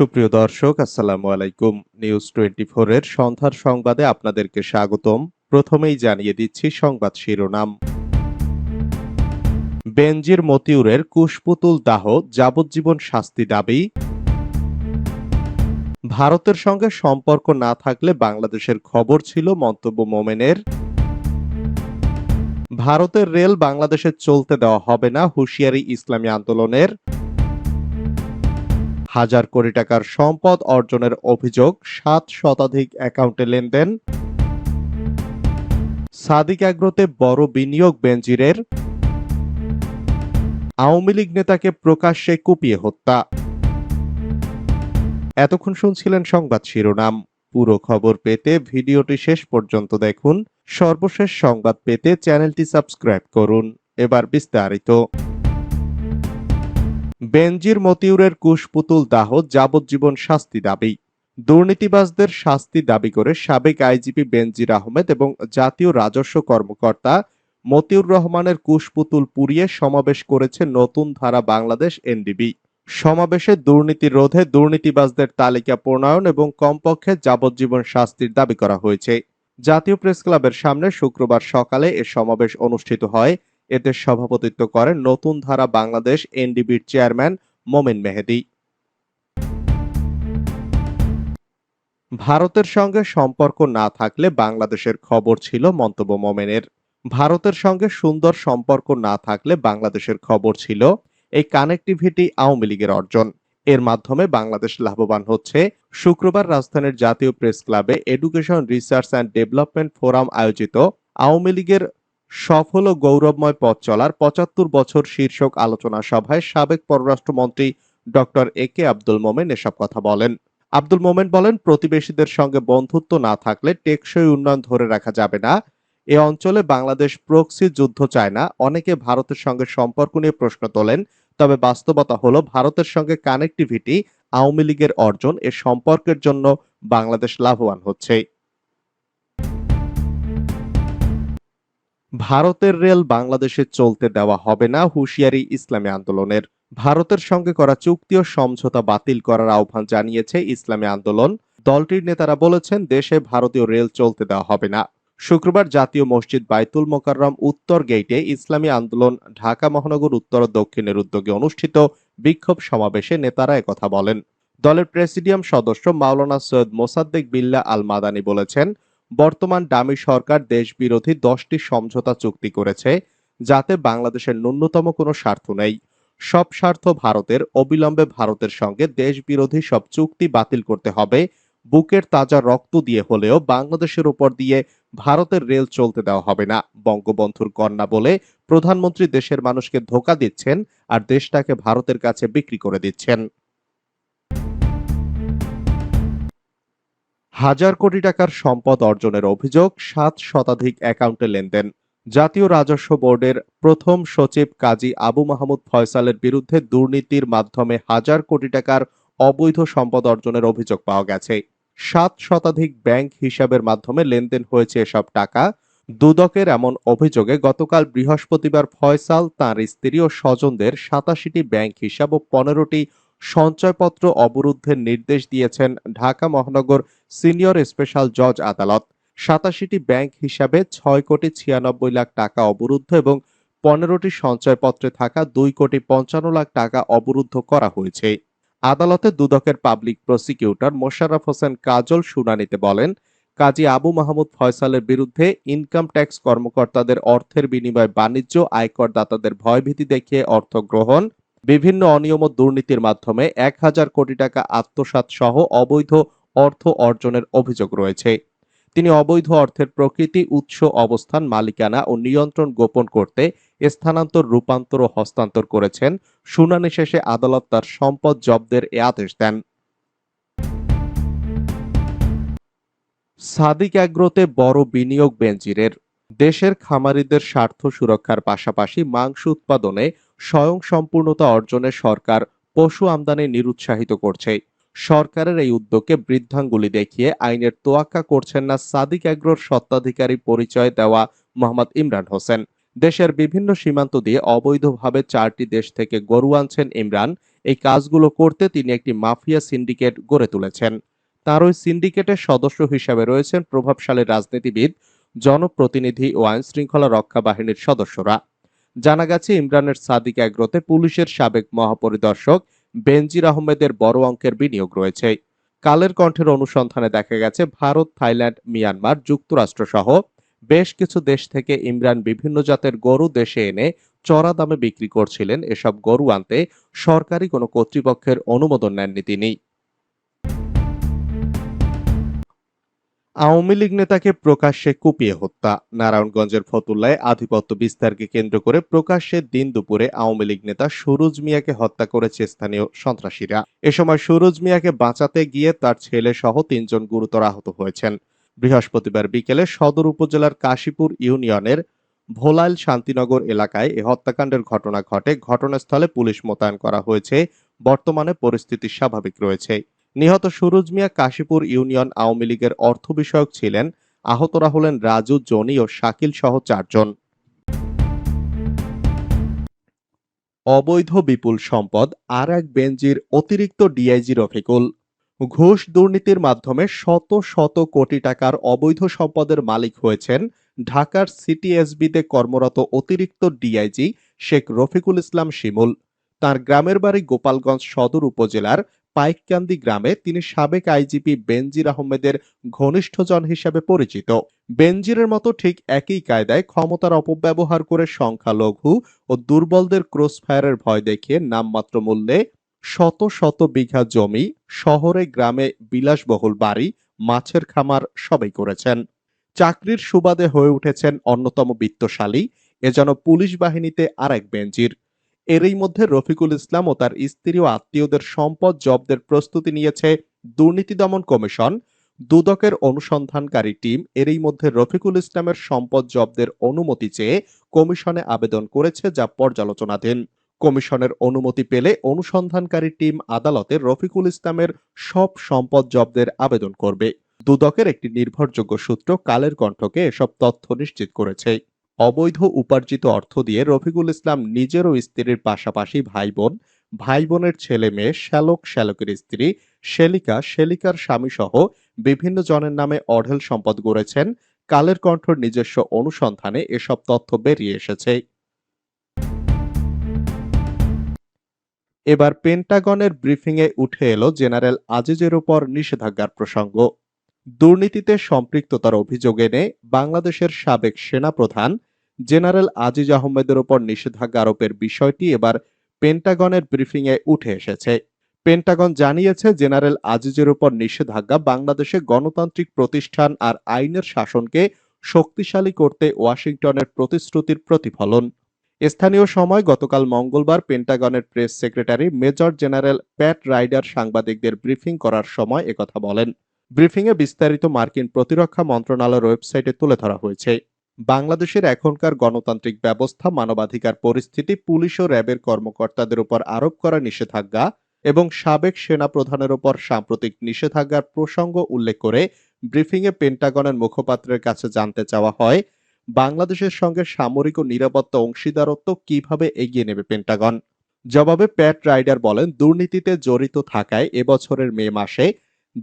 সুপ্রিয় দর্শক, আসসালামু আলাইকুম। নিউজ টোয়েন্টি এর সন্ধ্যার সংবাদে আপনাদেরকে স্বাগতম। প্রথমেই জানিয়ে দিচ্ছি সংবাদ শিরোনাম। বেনজির মতিউরের কুশপুতুল দাহ, যাবজ্জীবন শাস্তি দাবি। ভারতের সঙ্গে সম্পর্ক না থাকলে বাংলাদেশের খবর ছিল মন্তব্য মোমেনের। ভারতের রেল বাংলাদেশে চলতে দেওয়া হবে না হুঁশিয়ারি ইসলামী আন্দোলনের। হাজার কোটি টাকার সম্পদ অর্জনের অভিযোগ সাত শতাধিক অ্যাকাউন্টে লেনদেন। সাদিক অ্যাগ্রোতে বড় বিনিয়োগ বেনজিরের আওয়ামী লীগ নেতাকে প্রকাশ্যে কুপিয়ে হত্যা। এতক্ষণ শুনছিলেন সংবাদ শিরোনাম। পুরো খবর পেতে ভিডিওটি শেষ পর্যন্ত দেখুন। সর্বশেষ সংবাদ পেতে চ্যানেলটি সাবস্ক্রাইব করুন। এবার বিস্তারিত। বেনজির মতিউরের কুশপুতুল দাহ যাবজ্জীবন শাস্তি দাবি। দুর্নীতিবাজদের শাস্তি দাবি করে সাবেক আইজিপি বেনজির আহমেদ এবং জাতীয় রাজস্ব কর্মকর্তা মতিউর রহমানের কুশপুতুল পুড়িয়ে সমাবেশ করেছে নতুন ধারা বাংলাদেশ এনডিবি। সমাবেশে দুর্নীতি রোধে দুর্নীতিবাজদের তালিকা প্রণয়ন এবং কমপক্ষে যাবজ্জীবন শাস্তির দাবি করা হয়েছে। জাতীয় প্রেস ক্লাবের সামনে শুক্রবার সকালে এ সমাবেশ অনুষ্ঠিত হয়। এতে সভাপতিত্ব করেন নতুন ধারা বাংলাদেশ এনডিবির চেয়ারম্যান মোমেন মেহেদি। ভারতের সঙ্গে সম্পর্ক না থাকলে বাংলাদেশের খবর ছিল মন্তব্য মোমেনের। ভারতের সঙ্গে সুন্দর সম্পর্ক না থাকলে বাংলাদেশের খবর ছিল এই কানেক্টিভিটি আওয়ামী লীগের অর্জন। এর মাধ্যমে বাংলাদেশ লাভবান হচ্ছে। শুক্রবার রাজধানীর জাতীয় প্রেস ক্লাবে education research and development forum আয়োজিত আওয়ামী লীগের সফল ও গৌরবময় পথ চলার পঁচাত্তর বছর শীর্ষক আলোচনা সভায় সাবেক পররাষ্ট্রমন্ত্রী ডক্টর এ কে আব্দুল মোমেন এসব কথা বলেন। আব্দুল মোমেন বলেন, প্রতিবেশীদের সঙ্গে বন্ধুত্ব না থাকলে টেকসই উন্নয়ন ধরে রাখা যাবে না। এ অঞ্চলে বাংলাদেশ প্রক্সি যুদ্ধ চায় না। অনেকে ভারতের সঙ্গে সম্পর্ক নিয়ে প্রশ্ন তোলেন, তবে বাস্তবতা হলো ভারতের সঙ্গে কানেক্টিভিটি, আওয়ামী লীগের অর্জন, এ সম্পর্কের জন্য বাংলাদেশ লাভবান হচ্ছে। ভারতের রেল বাংলাদেশে চলতে দেওয়া হবে না হুঁশিয়ারি ইসলামী আন্দোলনের। ভারতের সঙ্গে করা চুক্তি ও সমঝোতা বাতিল করার আহ্বান জানিয়েছে ইসলামী আন্দোলন। দলটির নেতারা বলেছেন, দেশে ভারতীয় রেল চলতে দেওয়া হবে না। শুক্রবার জাতীয় মসজিদ বাইতুল মোকাররম উত্তর গেইটে ইসলামী আন্দোলন ঢাকা মহানগর উত্তর ও দক্ষিণের উদ্যোগে অনুষ্ঠিত বিক্ষোভ সমাবেশে নেতারা একথা বলেন। দলের প্রেসিডিয়াম সদস্য মাওলানা সৈয়দ মোসাদ্দেক বিল্লা আল মাদানি বলেছেন বর্তমান ডামি সরকার দেশ বিরোধী দশটি সমঝোতা চুক্তি করেছে, যাতে বাংলাদেশের ন্যূনতম কোনো স্বার্থ নেই। সব স্বার্থ ভারতের, অবিলম্বে ভারতের সঙ্গে দেশ বিরোধী সব চুক্তি বাতিল করতে হবে, বুকের তাজা রক্ত দিয়ে হলেও বাংলাদেশের উপর দিয়ে ভারতের রেল চলতে দেওয়া হবে না, বঙ্গবন্ধুর কন্যা বলে প্রধানমন্ত্রী দেশের মানুষকে ধোকা দিচ্ছেন আর দেশটাকে ভারতের কাছে বিক্রি করে দিচ্ছেন। হাজার কোটি টাকার সম্পদ অর্জনের অভিযোগ সাত শতাধিক অ্যাকাউন্টে লেনদেন। জাতীয় রাজস্ব বোর্ডের প্রথম সচিব কাজী আবু মাহমুদ ফয়সালের বিরুদ্ধে দুর্নীতির মাধ্যমে হাজার কোটি টাকার অবৈধ সম্পদ অর্জনের অভিযোগ পাওয়া গেছে। সাত শতাধিক ব্যাংক হিসাবের মাধ্যমে লেনদেন হয়েছে এসব টাকা। দুদকের এমন অভিযোগে গতকাল বৃহস্পতিবার ফয়সাল তাঁর স্ত্রী ও স্বজনদের সাতাশিটি ব্যাংক হিসাব ও পনেরোটি সঞ্চয়পত্র অবরুদ্ধের নির্দেশ দিয়েছেন ঢাকা মহানগর সিনিয়র স্পেশাল জজ আদালত। সাতাশিটি ব্যাংক হিসাবে ছয় কোটি ছিয়ানব্বই লাখ টাকা অবরুদ্ধ এবং পনেরোটি সঞ্চয়পত্রে থাকা দুই কোটি পঞ্চান্ন লাখ টাকা অবরুদ্ধ করা হয়েছে। আদালতে দুদকের পাবলিক প্রসিকিউটর মোশাররফ হোসেন কাজল শুনানিতে বলেন, কাজী আবু মাহমুদ ফয়সালের বিরুদ্ধে ইনকাম ট্যাক্স কর্মকর্তাদের অর্থের বিনিময়ে বাণিজ্য আয়করদাতাদের ভয়ভীতি দেখিয়ে অর্থ গ্রহণ বিভিন্ন অনিয়ম ও দুর্নীতির মাধ্যমে এক হাজার কোটি টাকা আত্মসাৎ সহ অবৈধ অর্থ অর্জনের অভিযোগ রয়েছে। তিনি অবৈধ অর্থের প্রকৃতি, উৎস, অবস্থান, মালিকানা ও নিয়ন্ত্রণ গোপন করতে স্থানান্তর, রূপান্তর ও হস্তান্তর করেছেন। শুনানি শেষে আদালত তার সম্পদ জব্দের এ আদেশ দেন। সাদিক অ্যাগ্রোতে বড় বিনিয়োগ বেনজিরের দেশের খামারিদের স্বার্থ সুরক্ষার পাশাপাশি মাংস উৎপাদনে স্বয়ংসম্পূর্ণতা অর্জনে সরকার পশু আমদানি নিরুৎসাহিত করছে। সরকারের এই উদ্যোগকে বৃদ্ধাঙ্গুলি দেখিয়ে আইনের তোয়াক্কা করছেন না সাদিক অ্যাগ্রোর সত্ত্বাধিকারী পরিচয় দেওয়া মোহাম্মদ ইমরান হোসেন। দেশের বিভিন্ন সীমান্ত দিয়ে অবৈধভাবে চারটি দেশ থেকে গরু আনছেন ইমরান। এই কাজগুলো করতে তিনি একটি মাফিয়া সিন্ডিকেট গড়ে তুলেছেন। তার ওই সিন্ডিকেটের সদস্য হিসেবে রয়েছেন প্রভাবশালী রাজনীতিবিদ জনপ্রতিনিধি ও আইন শৃঙ্খলা রক্ষা বাহিনীর সদস্যরা। জানা গেছে, ইমরানের সাদিক এগ্রোতে পুলিশের সাবেক মহাপরিদর্শক বেনজির আহমেদের বড় অঙ্কের বিনিয়োগ রয়েছে। কালের কণ্ঠের অনুসন্ধানে দেখা গেছে, ভারত, থাইল্যান্ড, মিয়ানমার যুক্তরাষ্ট্র সহ বেশ কিছু দেশ থেকে ইমরান বিভিন্ন জাতের গরু দেশে এনে চড়া দামে বিক্রি করছিলেন। এসব গরু আনতে সরকারি কোনো কর্তৃপক্ষের অনুমোদন নেননি তিনি। আওয়ামী লীগ নেতাকে প্রকাশ্যে কুপিয়ে হত্যা। নারায়ণগঞ্জের ফতুল্লায় আধিপত্য বিস্তারকে কেন্দ্র করে প্রকাশ্যে দিন দুপুরে আওয়ামী লীগ নেতা সুরুজ মিয়াকে হত্যা করেছে স্থানীয় সন্ত্রাসীরা। এ সময় সুরজ মিয়াকে বাঁচাতে গিয়ে তার ছেলে সহ তিনজন গুরুতর আহত হয়েছেন। বৃহস্পতিবার বিকেলে সদর উপজেলার কাশীপুর ইউনিয়নের ভোলাইল শান্তিনগর এলাকায় এ হত্যাকাণ্ডের ঘটনা ঘটে। ঘটনাস্থলে পুলিশ মোতায়েন করা হয়েছে। বর্তমানে পরিস্থিতি স্বাভাবিক রয়েছে। নিহত সুরজ মিয়া কাশীপুর ইউনিয়ন আওয়ামী লীগের অর্থ বিষয়ক ছিলেন। আহতরা হলেন রাজু, জনি ও শাকিল সহ চারজন। অবৈধ বিপুল সম্পদ, আর এক বেঞ্জির অতিরিক্ত ডিআইজি রফিকুল। ঘুষ দুর্নীতির মাধ্যমে শত শত কোটি টাকার অবৈধ সম্পদের মালিক হয়েছেন ঢাকার সিটিএসবিতে কর্মরত অতিরিক্ত ডিআইজি শেখ রফিকুল ইসলাম শিমুল। তার গ্রামের বাড়ি গোপালগঞ্জ সদর উপজেলার পাইককান্দি গ্রামে তিনি সাবেক আইজিপি বেনজির আহমেদের ঘনিষ্ঠজন হিসেবে পরিচিত। বেনজিরের মতো ঠিক একই কায়দায় ক্ষমতার অপব্যবহার করে সংখ্যালঘু ও দুর্বলদের ক্রসফায়ারের ভয় দেখিয়ে নামমাত্র মূল্যে শত শত বিঘা জমি, শহরে গ্রামে বিলাসবহুল বাড়ি, মাছের খামার সবাই করেছেন। চাকরির সুবাদে হয়ে উঠেছেন অন্যতম বিত্তশালী, এ যেন পুলিশ বাহিনীতে আর এক বেঞ্জির এরই মধ্যে রফিকুল ইসলাম ও তার স্ত্রী ও আত্মীয়দের সম্পদ জব্দের প্রস্তুতি নিয়েছে দুর্নীতি দমন কমিশন। দুদকের অনুসন্ধানকারী টিম এরই মধ্যে রফিকুল ইসলামের সম্পদ জব্দের অনুমতি চেয়ে কমিশনে আবেদন করেছে যা পর্যালোচনাধীন। কমিশনের অনুমতি পেলে অনুসন্ধানকারী টিম আদালতে রফিকুল ইসলামের সব সম্পদ জব্দের আবেদন করবে। দুদকের একটি নির্ভরযোগ্য সূত্র কালের কণ্ঠকে এসব তথ্য নিশ্চিত করেছে। অবৈধ উপার্জিত অর্থ দিয়ে রফিকুল ইসলাম নিজের ও স্ত্রীর পাশাপাশি ভাই বোন ভাই বোনের ছেলে মেয়ে শ্যালক শ্যালকের স্ত্রী শেলিকা, শেলিকার স্বামী সহ বিভিন্ন জনের নামে অঢেল সম্পদ গড়েছেন। কালের কণ্ঠর নিজস্ব অনুসন্ধানে এসব তথ্য বেরিয়ে এসেছে। এবার পেন্টাগনের ব্রিফিংয়ে উঠে এলো জেনারেল আজিজের উপর নিষেধাজ্ঞার প্রসঙ্গ। দুর্নীতিতে সম্পৃক্ততার অভিযোগ এনে বাংলাদেশের সাবেক সেনাপ্রধান জেনারেল আজিজ আহমেদের উপর নিষেধাজ্ঞা আরোপের বিষয়টি এবার পেন্টাগনের ব্রিফিংয়ে উঠে এসেছে। পেন্টাগন জানিয়েছে, জেনারেল আজিজের উপর নিষেধাজ্ঞা বাংলাদেশে গণতান্ত্রিক প্রতিষ্ঠান আর আইনের শাসনকে শক্তিশালী করতে ওয়াশিংটনের প্রতিশ্রুতির প্রতিফলন। স্থানীয় সময় গতকাল মঙ্গলবার পেন্টাগনের press secretary major general Pat Ryder সাংবাদিকদের ব্রিফিং করার সময় একথা বলেন। ব্রিফিংয়ে বিস্তারিত মার্কিন প্রতিরক্ষা মন্ত্রণালয়ের ওয়েবসাইটে তুলে ধরা হয়েছে। বাংলাদেশের এখনকার গণতান্ত্রিক ব্যবস্থা, মানবাধিকার পরিস্থিতি, পুলিশ ও র্যাবের কর্মকর্তাদের উপর আরোপ করা নিষেধাজ্ঞা এবং সাবেক সেনা প্রধানের উপর সাম্প্রতিক নিষেধাজ্ঞার প্রসঙ্গ উল্লেখ করে ব্রিফিংয়ে পেন্টাগনের মুখপাত্রের কাছে জানতে চাওয়া হয়, বাংলাদেশের সঙ্গে সামরিক ও নিরাপত্তা অংশীদারত্ব কীভাবে এগিয়ে নেবে পেন্টাগন? জবাবে প্যাট রাইডার বলেন, দুর্নীতিতে জড়িত থাকায় এবছরের মে মাসে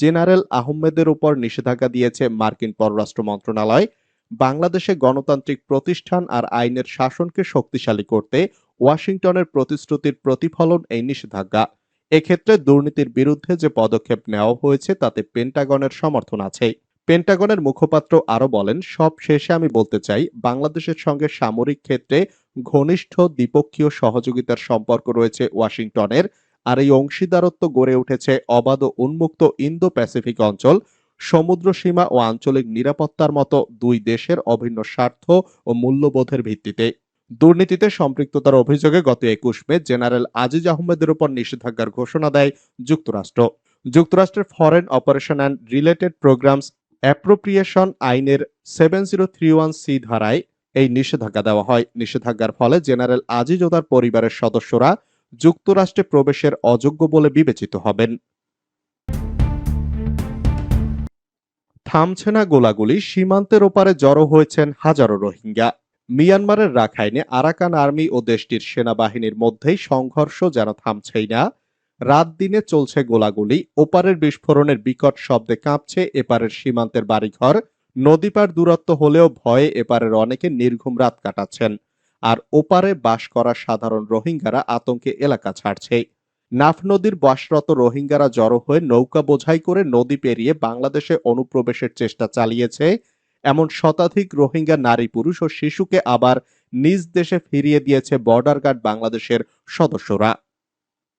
জেনারেল আহমেদের উপর নিষেধাজ্ঞা দিয়েছে মার্কিন পররাষ্ট্র মন্ত্রণালয়। বাংলাদেশে গণতান্ত্রিক প্রতিষ্ঠান আর আইনের শাসনকে শক্তিশালী করতে ওয়াশিংটনের প্রতিশ্রুতির প্রতিফলন এই নিষেধাজ্ঞা। এক্ষেত্রে দুর্নীতির বিরুদ্ধে যে পদক্ষেপ নেওয়া হয়েছে, তাতে পেন্টাগনের সমর্থন আছে পেন্টাগনের মুখপাত্র আরও বলেন, সব শেষে আমি বলতে চাই, বাংলাদেশের সঙ্গে সামরিক ক্ষেত্রে ঘনিষ্ঠ দ্বিপক্ষীয় সহযোগিতার সম্পর্ক রয়েছে ওয়াশিংটনের, আর এই অংশীদারত্ব গড়ে উঠেছে অবাধ উন্মুক্ত ইন্দো প্যাসিফিক অঞ্চল সমুদ্র সীমা ও আঞ্চলিক নিরাপত্তার মতো দুই দেশের অভিন্ন স্বার্থ ও মূল্যবোধের ভিত্তিতে। দুর্নীতিতে সম্পৃক্ততার অভিযোগে গত একুশ মে জেনারেল আজিজ আহমেদের উপর নিষেধাজ্ঞার ঘোষণা দেয় যুক্তরাষ্ট্র। যুক্তরাষ্ট্রের foreign operation and related programs appropriation আইনের seven zero three one C ধারায় এই নিষেধাজ্ঞা দেওয়া হয়। নিষেধাজ্ঞার ফলে জেনারেল আজিজ ও তার পরিবারের সদস্যরা যুক্তরাষ্ট্রে প্রবেশের অযোগ্য বলে বিবেচিত হবেন। থামছে না গোলাগুলি, সীমান্তের ওপারে জড়ো হয়েছেন হাজারো রোহিঙ্গা। মিয়ানমারের রাখাইনে আরাকান আর্মি ও দেশটির সেনাবাহিনীর মধ্যেই সংঘর্ষ যেন থামছেই না। রাত দিনে চলছে গোলাগুলি, ওপারের বিস্ফোরণের বিকট শব্দে কাঁপছে এপারের সীমান্তের বাড়িঘর। নদীপার দূরত্ব হলেও ভয়ে এপারের অনেকে নির্ঘুম রাত কাটাচ্ছেন। আর ওপারে বাস করা সাধারণ রোহিঙ্গারা আতঙ্কে এলাকা ছাড়ছে নাফ নদীর বাসরত রোহিঙ্গারা জড়ো হয়ে নৌকা বোঝাই করে নদী পেরিয়ে বাংলাদেশে অনুপ্রবেশের চেষ্টা চালিয়েছে। এমন শতাধিক রোহিঙ্গা নারী পুরুষ ও শিশুকে আবার নিজ দেশে ফিরিয়ে দিয়েছে বর্ডার গার্ড বাংলাদেশের সদস্যরা।